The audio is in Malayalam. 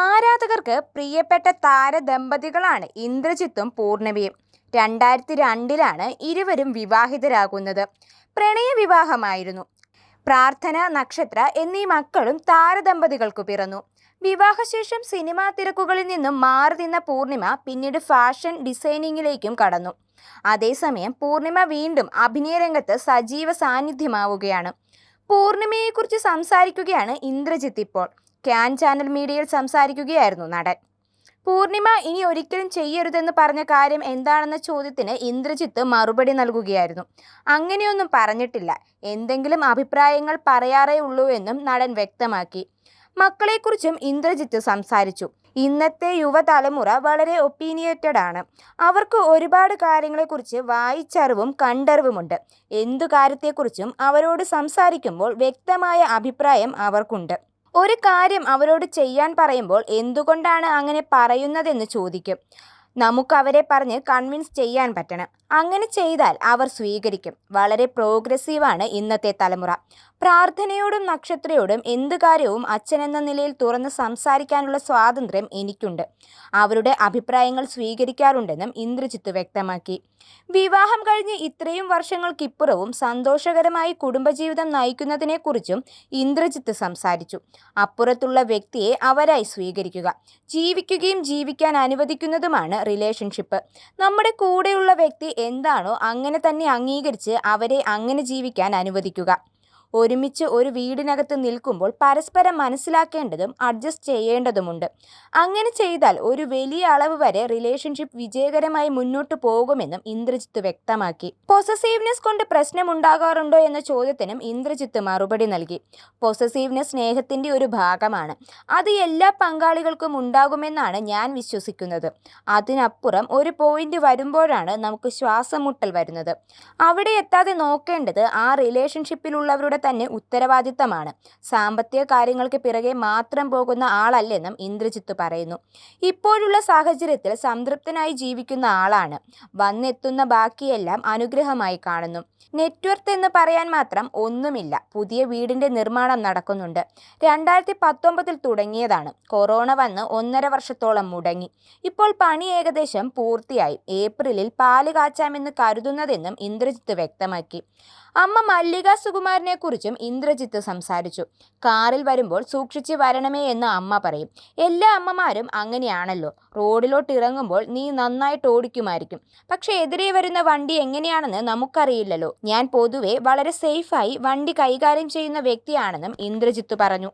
ആരാധകർക്ക് പ്രിയപ്പെട്ട താരദമ്പതികളാണ് ഇന്ദ്രജിത്തും പൂർണിമയും രണ്ടായിരത്തി രണ്ടിലാണ് ഇരുവരും വിവാഹിതരാകുന്നത്. പ്രണയവിവാഹമായിരുന്നു. പ്രാർത്ഥന നക്ഷത്ര എന്നീ മക്കളും താരദമ്പതികൾക്കു പിറന്നു. വിവാഹശേഷം സിനിമാ തിരക്കുകളിൽ നിന്നും മാറി നിന്ന പൂർണിമ പിന്നീട് ഫാഷൻ ഡിസൈനിങ്ങിലേക്കും കടന്നു. അതേസമയം പൂർണിമ വീണ്ടും അഭിനയ രംഗത്ത് സജീവ സാന്നിധ്യമാവുകയാണ്. പൂർണിമയെക്കുറിച്ച് സംസാരിക്കുകയാണ് ഇന്ദ്രജിത്ത് ഇപ്പോൾ. ക്യാൻ ചാനൽ മീഡിയയിൽ സംസാരിക്കുകയായിരുന്നു നടൻ. പൂർണിമ ഇനി ഒരിക്കലും ചെയ്യരുതെന്ന് പറഞ്ഞ കാര്യം എന്താണെന്ന ചോദ്യത്തിന് ഇന്ദ്രജിത്ത് മറുപടി നൽകുകയായിരുന്നു. അങ്ങനെയൊന്നും പറഞ്ഞിട്ടില്ല. എന്തെങ്കിലും അഭിപ്രായങ്ങൾ പറയാറേ ഉള്ളൂ എന്നും നടൻ വ്യക്തമാക്കി. മക്കളെക്കുറിച്ചും ഇന്ദ്രജിത്ത് സംസാരിച്ചു. ഇന്നത്തെ യുവതലമുറ വളരെ ഒപ്പീനിയേറ്റഡ് ആണ്. അവർക്ക് ഒരുപാട് കാര്യങ്ങളെക്കുറിച്ച് വായിച്ചറിവും കണ്ടറിവുമുണ്ട്. എന്തു കാര്യത്തെക്കുറിച്ചും അവരോട് സംസാരിക്കുമ്പോൾ വ്യക്തമായ അഭിപ്രായം അവർക്കുണ്ട്. ഒരു കാര്യം അവരോട് ചെയ്യാൻ പറയുമ്പോൾ എന്തുകൊണ്ടാണ് അങ്ങനെ പറയുന്നതെന്ന് ചോദിക്കും. നമുക്ക് അവരെ പറഞ്ഞ് കൺവിൻസ് ചെയ്യാൻ പറ്റണം. അങ്ങനെ ചെയ്താൽ അവർ സ്വീകരിക്കും. വളരെ പ്രോഗ്രസീവാണ് ഇന്നത്തെ തലമുറ. പ്രാർത്ഥനയോടും നക്ഷത്രയോടും എന്ത് കാര്യവും അച്ഛനെന്ന നിലയിൽ തുറന്ന് സംസാരിക്കാനുള്ള സ്വാതന്ത്ര്യം എനിക്കുണ്ട്. അവരുടെ അഭിപ്രായങ്ങൾ സ്വീകരിക്കാറുണ്ടെന്നും ഇന്ദ്രജിത്ത് വ്യക്തമാക്കി. വിവാഹം കഴിഞ്ഞ് ഇത്രയും വർഷങ്ങൾക്കിപ്പുറവും സന്തോഷകരമായി കുടുംബജീവിതം നയിക്കുന്നതിനെക്കുറിച്ചും ഇന്ദ്രജിത്ത് സംസാരിച്ചു. അപ്പുറത്തുള്ള വ്യക്തിയെ അവരായി സ്വീകരിക്കുക. ജീവിക്കുകയും ജീവിക്കാൻ അനുവദിക്കുന്നതുമാണ് റിലേഷൻഷിപ്പ് നമ്മുടെ കൂടെയുള്ള വ്യക്തി എന്താണോ അങ്ങനെ തന്നെ അംഗീകരിച്ച് അവരെ അങ്ങനെ ജീവിക്കാൻ അനുവദിക്കുക. ഒരുമിച്ച് ഒരു വീടിനകത്ത് നിൽക്കുമ്പോൾ പരസ്പരം മനസ്സിലാക്കേണ്ടതും അഡ്ജസ്റ്റ് ചെയ്യേണ്ടതുമുണ്ട്. അങ്ങനെ ചെയ്താൽ ഒരു വലിയ അളവ് വരെ റിലേഷൻഷിപ്പ് വിജയകരമായി മുന്നോട്ട് പോകുമെന്നും ഇന്ദ്രജിത്ത് വ്യക്തമാക്കി. പൊസസീവ്നെസ് കൊണ്ട് പ്രശ്നമുണ്ടാകാറുണ്ടോ എന്ന ചോദ്യത്തിനും ഇന്ദ്രജിത്ത് മറുപടി നൽകി. പൊസസീവ്നെസ് സ്നേഹത്തിന്റെ ഒരു ഭാഗമാണ്. അത് എല്ലാ പങ്കാളികൾക്കും ഉണ്ടാകുമെന്നാണ് ഞാൻ വിശ്വസിക്കുന്നത്. അതിനപ്പുറം ഒരു പോയിന്റ് വരുമ്പോഴാണ് നമുക്ക് ശ്വാസം മുട്ടൽ വരുന്നത്. അവിടെ എത്താതെ നോക്കേണ്ടത് ആ റിലേഷൻഷിപ്പിലുള്ളവരുടെ തന്നെ ഉത്തരവാദിത്തമാണ്. സാമ്പത്തിക കാര്യങ്ങൾക്ക് പിറകെ മാത്രം പോകുന്ന ആളല്ലെന്നും ഇന്ദ്രജിത്ത് പറയുന്നു. ഇപ്പോഴുള്ള സാഹചര്യത്തിൽ സംതൃപ്തനായി ജീവിക്കുന്ന ആളാണ്. വന്നെത്തുന്ന ബാക്കിയെല്ലാം അനുഗ്രഹമായി കാണുന്നു. നെറ്റ്വർത്ത് എന്ന് പറയാൻ മാത്രം ഒന്നുമില്ല. പുതിയ വീടിന്റെ നിർമ്മാണം നടക്കുന്നുണ്ട്. രണ്ടായിരത്തി പത്തൊമ്പതിൽ തുടങ്ങിയതാണ്. കൊറോണ വന്ന് ഒന്നര വർഷത്തോളം മുടങ്ങി. ഇപ്പോൾ പണി ഏകദേശം പൂർത്തിയായി. ഏപ്രിലിൽ പാൽ കാച്ചാമെന്ന് കരുതുന്നതെന്നും ഇന്ദ്രജിത്ത് വ്യക്തമാക്കി. അമ്മ മല്ലിക സുകുമാരനെ കുറിച്ചും ഇന്ദ്രജിത്ത് സംസാരിച്ചു. കാറിൽ വരുമ്പോൾ സൂക്ഷിച്ച് വരണമേ എന്ന് അമ്മ പറയും. എല്ലാ അമ്മമാരും അങ്ങനെയാണല്ലോ. റോഡിലോട്ട് ഇറങ്ങുമ്പോൾ നീ നന്നായിട്ട് ഓടിക്കുമായിരിക്കും. പക്ഷെ എതിരെ വരുന്ന വണ്ടി എങ്ങനെയാണെന്ന് നമുക്കറിയില്ലല്ലോ. ഞാൻ പൊതുവെ വളരെ സേഫായി വണ്ടി കൈകാര്യം ചെയ്യുന്ന വ്യക്തിയാണെന്നും ഇന്ദ്രജിത്ത് പറഞ്ഞു.